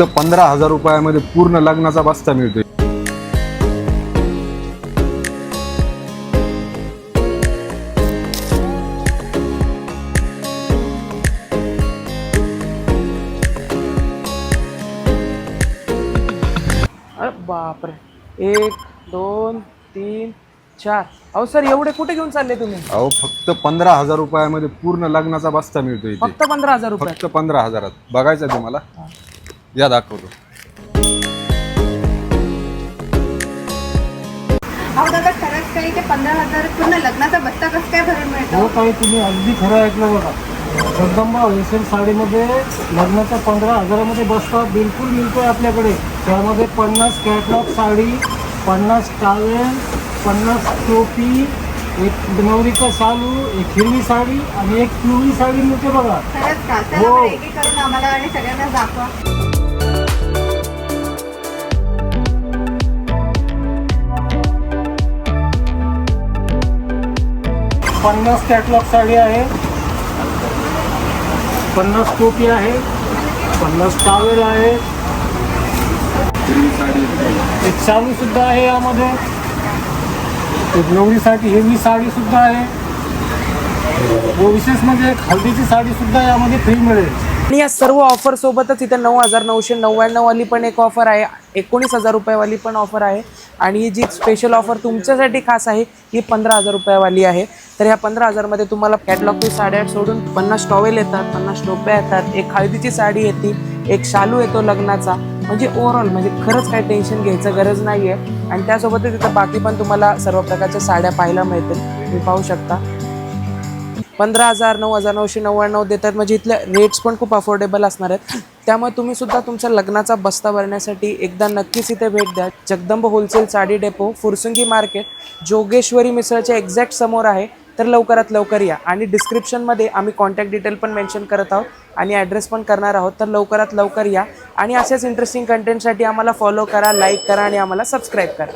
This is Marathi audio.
फक्त पंधरा हजार रुपयामध्ये पूर्ण लग्नाचा बस्ता मिळतोय. अरे बापरे. एक दोन तीन चार. अहो सर एवढे कुठे घेऊन चालले तुम्ही? अहो फक्त पंधरा हजार रुपयामध्ये पूर्ण लग्नाचा बस्ता मिळतोय इथे. फक्त पंधरा हजार रुपये. फक्त पंधरा हजारात. बघायचं आहे तुम्हाला या दाखवतो. अहो दादा खरंच काही ते पंधरा हजार पूर्ण लग्नाचा बस्ता कसं काय भरून मिळतो? हो काही तुम्ही अगदी खरं ऐकलं बघा. जगदंबा होलसेल साडीमध्ये लग्नाच्या पंधरा हजारामध्ये बसता बिलकुल मिळतोय आपल्याकडे. त्यामध्ये पन्नास कॅटलॉग साडी पन्नास टावेल पन्नास टोपी एक नवरीचा शालू एक हिरवी साडी आणि एक पिवळी साडी मिळते बघा. खरंच का? चला हो. बरं, एक एक करून आम्हाला आणि सगळ्यांना दाखवा. पन्नास कॅटलॉग साडी आहे. पन्नास टोपी आहे. पन्नास टावेल आहे. एक चालू सुद्धा आहे यामध्ये. एक नवरीसाठी हिरवी साडी सुद्धा आहे. व विशेष म्हणजे एक हल्दीची साडी सुद्धा यामध्ये फ्री मिळेल. आणि या सर्व ऑफरसोबतच इथे नऊ हजार नऊशे नव्याण्णववाली पण एक ऑफर आहे. एकोणीस हजार रुपयावाली पण ऑफर आहे. आणि ही जी स्पेशल ऑफर तुमच्यासाठी खास आहे ही पंधरा हजार रुपयावाली आहे. तर ह्या पंधरा हजारमध्ये तुम्हाला कॅटलॉगची साड्या सोडून पन्नास टॉवेल येतात पन्नास टोप्या येतात एक हळदीची साडी येते एक शालू येतो लग्नाचा. म्हणजे ओव्हरऑल म्हणजे खरंच काही टेन्शन घ्यायचं गरज नाही आहे आणि त्यासोबतच तिथं बाकी पण तुम्हाला सर्व प्रकारच्या साड्या पाहायला मिळतील. तुम्ही पाहू शकता. पंधरा हजार नऊ हजार नऊशे नव्याण्णव देतात. म्हणजे इथले रेट्स पण खूप अफोर्डेबल असणार आहेत. त्यामुळे तुम्ही सुद्धा तुमच्या लग्नाचा बस्ता भरण्यासाठी एकदा नक्कीच इथे भेट द्या. Jagdamb wholesale sari depot Fursungi market Jogeshwari मिसळच्या exact समोर आहे. तर लवकरात लवकर या. आणि डिस्क्रिप्शनमध्ये आम्ही कॉन्टॅक्ट डिटेल पण मेन्शन करत आहोत. आणि ॲड्रेस पण करणार आहोत. तर लवकरात लवकर या. आणि अशाच इंटरेस्टिंग कंटेंटसाठी आम्हाला फॉलो करा लाईक करा आणि आम्हाला सबस्क्राईब करा.